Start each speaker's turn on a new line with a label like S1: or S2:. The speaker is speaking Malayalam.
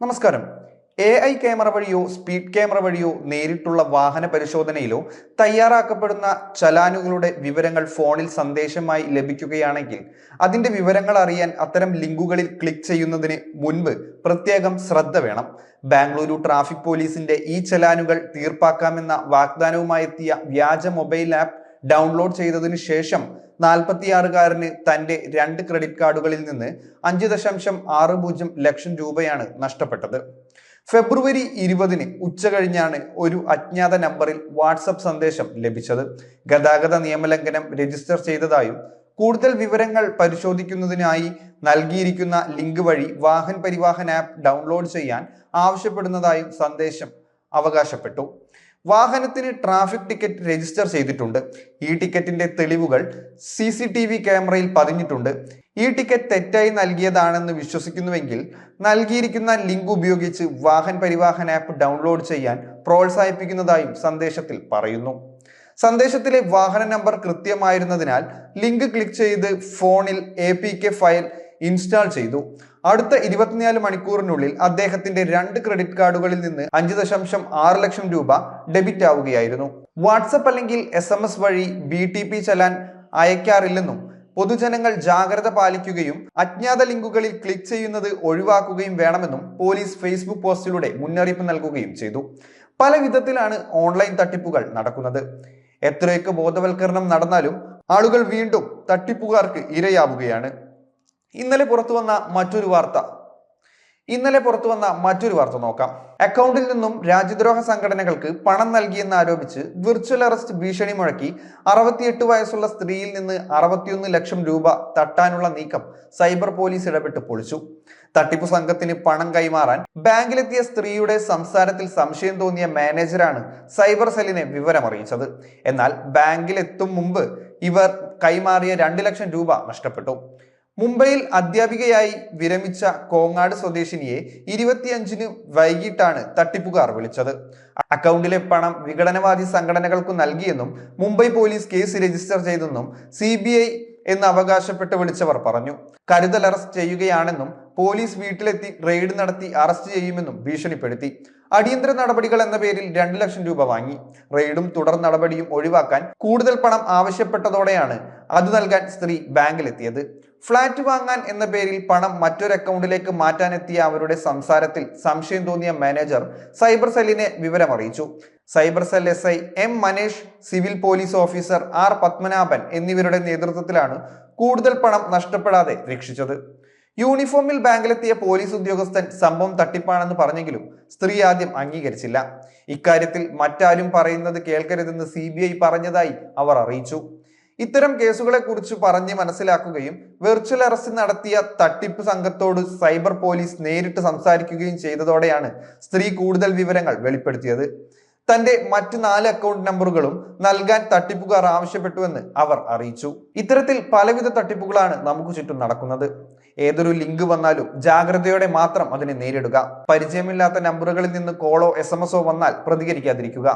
S1: നമസ്കാരം. എ ഐ ക്യാമറ വഴിയോ സ്പീഡ് ക്യാമറ വഴിയോ നേരിട്ടുള്ള വാഹന പരിശോധനയിലോ തയ്യാറാക്കപ്പെടുന്ന ചലാനുകളുടെ വിവരങ്ങൾ ഫോണിൽ സന്ദേശമായി ലഭിക്കുകയാണെങ്കിൽ അതിന്റെ വിവരങ്ങൾ അറിയാൻ അത്തരം ലിങ്കുകളിൽ ക്ലിക്ക് ചെയ്യുന്നതിന് മുൻപ് പ്രത്യേകം ശ്രദ്ധ വേണം. ബാംഗ്ലൂരു ട്രാഫിക് പോലീസിന്റെ ഈ ചലാനുകൾ തീർപ്പാക്കാമെന്ന വാഗ്ദാനവുമായി എത്തിയ വ്യാജ മൊബൈൽ ആപ്പ് ഡൗൺലോഡ് ചെയ്തതിനു ശേഷം നാൽപ്പത്തിയാറുകാരന് തന്റെ രണ്ട് ക്രെഡിറ്റ് കാർഡുകളിൽ നിന്ന് അഞ്ച് ദശാംശം ആറ് പൂജ്യം ലക്ഷം രൂപയാണ് നഷ്ടപ്പെട്ടത്. ഫെബ്രുവരി ഇരുപതിന് ഉച്ച കഴിഞ്ഞാണ് ഒരു അജ്ഞാത നമ്പറിൽ വാട്സപ്പ് സന്ദേശം ലഭിച്ചത്. ഗതാഗത നിയമലംഘനം രജിസ്റ്റർ ചെയ്തതായും കൂടുതൽ വിവരങ്ങൾ പരിശോധിക്കുന്നതിനായി നൽകിയിരിക്കുന്ന ലിങ്ക് വഴി വാഹൻ പരിവാഹൻ ആപ്പ് ഡൗൺലോഡ് ചെയ്യാൻ ആവശ്യപ്പെടുന്നതായും സന്ദേശം അവകാശപ്പെട്ടു. വാഹനത്തിന് ട്രാഫിക് ടിക്കറ്റ് രജിസ്റ്റർ ചെയ്തിട്ടുണ്ട്. ഈ ടിക്കറ്റിന്റെ തെളിവുകൾ സി സി ടി വി ക്യാമറയിൽ പതിഞ്ഞിട്ടുണ്ട്. ഈ ടിക്കറ്റ് തെറ്റായി നൽകിയതാണെന്ന് വിശ്വസിക്കുന്നുവെങ്കിൽ നൽകിയിരിക്കുന്ന ലിങ്ക് ഉപയോഗിച്ച് വാഹൻ പരിവാഹൻ ആപ്പ് ഡൗൺലോഡ് ചെയ്യാൻ പ്രോത്സാഹിപ്പിക്കുന്നതായും സന്ദേശത്തിൽ പറയുന്നു. സന്ദേശത്തിലെ വാഹന നമ്പർ കൃത്യമായിരുന്നതിനാൽ ലിങ്ക് ക്ലിക്ക് ചെയ്ത് ഫോണിൽ എ ഫയൽ ഇൻസ്റ്റാൾ ചെയ്തു. അടുത്ത ഇരുപത്തിനാല് മണിക്കൂറിനുള്ളിൽ അദ്ദേഹത്തിന്റെ രണ്ട് ക്രെഡിറ്റ് കാർഡുകളിൽ നിന്ന് അഞ്ച് ദശാംശം ആറ് ലക്ഷം രൂപ ഡെബിറ്റ് ആവുകയായിരുന്നു വാട്സപ്പ് അല്ലെങ്കിൽ എസ് എം എസ് വഴി ബി ടി പി ചലാൻ അയക്കാറില്ലെന്നും പൊതുജനങ്ങൾ ജാഗ്രത പാലിക്കുകയും അജ്ഞാത ലിങ്കുകളിൽ ക്ലിക്ക് ചെയ്യുന്നത് ഒഴിവാക്കുകയും വേണമെന്നും പോലീസ് ഫേസ്ബുക്ക് പോസ്റ്റിലൂടെ മുന്നറിയിപ്പ് നൽകുകയും ചെയ്തു. പല വിധത്തിലാണ് ഓൺലൈൻ തട്ടിപ്പുകൾ നടക്കുന്നത്. എത്രയൊക്കെ ബോധവൽക്കരണം നടന്നാലും ആളുകൾ വീണ്ടും തട്ടിപ്പുകാർക്ക് ഇരയാവുകയാണ്. ഇന്നലെ പുറത്തു വന്ന മറ്റൊരു വാർത്ത. ഇന്നലെ പുറത്തു വന്ന മറ്റൊരു വാർത്ത നോക്കാം. അക്കൗണ്ടിൽ നിന്നും രാജ്യദ്രോഹ സംഘടനകൾക്ക് പണം നൽകിയെന്ന് ആരോപിച്ച് വിർച്വൽ അറസ്റ്റ് ഭീഷണി മുഴക്കി അറുപത്തിയെട്ട് വയസ്സുള്ള സ്ത്രീയിൽ നിന്ന് അറുപത്തിയൊന്ന് ലക്ഷം രൂപ തട്ടാനുള്ള നീക്കം സൈബർ പോലീസ് ഇടപെട്ട് പൊളിച്ചു. തട്ടിപ്പു സംഘത്തിന് പണം കൈമാറാൻ ബാങ്കിലെത്തിയ സ്ത്രീയുടെ സംസാരത്തിൽ സംശയം തോന്നിയ മാനേജരാണ് സൈബർ സെല്ലിനെ വിവരമറിയിച്ചത്. എന്നാൽ ബാങ്കിലെത്തും മുമ്പ് ഇവർ കൈമാറിയ രണ്ട് ലക്ഷം രൂപ നഷ്ടപ്പെട്ടു. മുംബൈയിൽ അധ്യാപികയായി വിരമിച്ച കോങ്ങാട് സ്വദേശിനിയെ ഇരുപത്തിയഞ്ചിന് വൈകിട്ടാണ് തട്ടിപ്പുകാർ വിളിച്ചത്. അക്കൗണ്ടിലെ പണം വിഘടനവാദി സംഘടനകൾക്ക് നൽകിയെന്നും മുംബൈ പോലീസ് കേസ് രജിസ്റ്റർ ചെയ്തെന്നും സി എന്ന് അവകാശപ്പെട്ട് വിളിച്ചവർ പറഞ്ഞു. കരുതൽ അറസ്റ്റ് ചെയ്യുകയാണെന്നും പോലീസ് വീട്ടിലെത്തി റെയ്ഡ് നടത്തി അറസ്റ്റ് ചെയ്യുമെന്നും ഭീഷണിപ്പെടുത്തി. അടിയന്തര നടപടികൾ എന്ന പേരിൽ രണ്ട് ലക്ഷം രൂപ വാങ്ങി. റെയ്ഡും തുടർ നടപടിയും ഒഴിവാക്കാൻ കൂടുതൽ പണം ആവശ്യപ്പെട്ടതോടെയാണ് അത് നൽകാൻ സ്ത്രീ ബാങ്കിലെത്തിയത്. ഫ്ളാറ്റ് വാങ്ങാൻ എന്ന പേരിൽ പണം മറ്റൊരു അക്കൗണ്ടിലേക്ക് മാറ്റാനെത്തിയ അവരുടെ സംസാരത്തിൽ സംശയം തോന്നിയ മാനേജർ സൈബർ സെല്ലിനെ വിവരമറിയിച്ചു. Cyber cell S I M Manesh civil police officer R Padmanabhan എന്നിവരുടെ നേതൃത്വത്തിലാണ് കൂടുതൽ പണം നഷ്ടപ്പെടാതെ രക്ഷിച്ചത്. യൂണിഫോമിൽ ബാങ്കിലെത്തിയ പോലീസ് ഉദ്യോഗസ്ഥൻ സംഭവം തട്ടിപ്പാണെന്ന് പറഞ്ഞെങ്കിലും സ്ത്രീ ആദ്യം അംഗീകരിച്ചില്ല. ഇക്കാര്യത്തിൽ മറ്റാരും പറയുന്നത് കേൾക്കരുതെന്ന് സി പറഞ്ഞതായി അവർ അറിയിച്ചു. ഇത്തരം കേസുകളെ കുറിച്ച് പറഞ്ഞ് മനസ്സിലാക്കുകയും വെർച്വൽ അറസ്റ്റ് നടത്തിയ തട്ടിപ്പ് സംഘത്തോട് സൈബർ പോലീസ് നേരിട്ട് സംസാരിക്കുകയും ചെയ്തതോടെയാണ് സ്ത്രീ കൂടുതൽ വിവരങ്ങൾ വെളിപ്പെടുത്തിയത്. തന്റെ മറ്റു നാല് അക്കൗണ്ട് നമ്പറുകളും നൽകാൻ തട്ടിപ്പുകാർ ആവശ്യപ്പെട്ടുവെന്ന് അവർ അറിയിച്ചു. ഇത്തരത്തിൽ പലവിധ തട്ടിപ്പുകളാണ് നമുക്ക് ചുറ്റും നടക്കുന്നത്. ഏതൊരു ലിങ്ക് വന്നാലും ജാഗ്രതയോടെ മാത്രം അതിനെ നേരിടുക. പരിചയമില്ലാത്ത നമ്പറുകളിൽ നിന്ന് കോളോ എസ് വന്നാൽ പ്രതികരിക്കാതിരിക്കുക.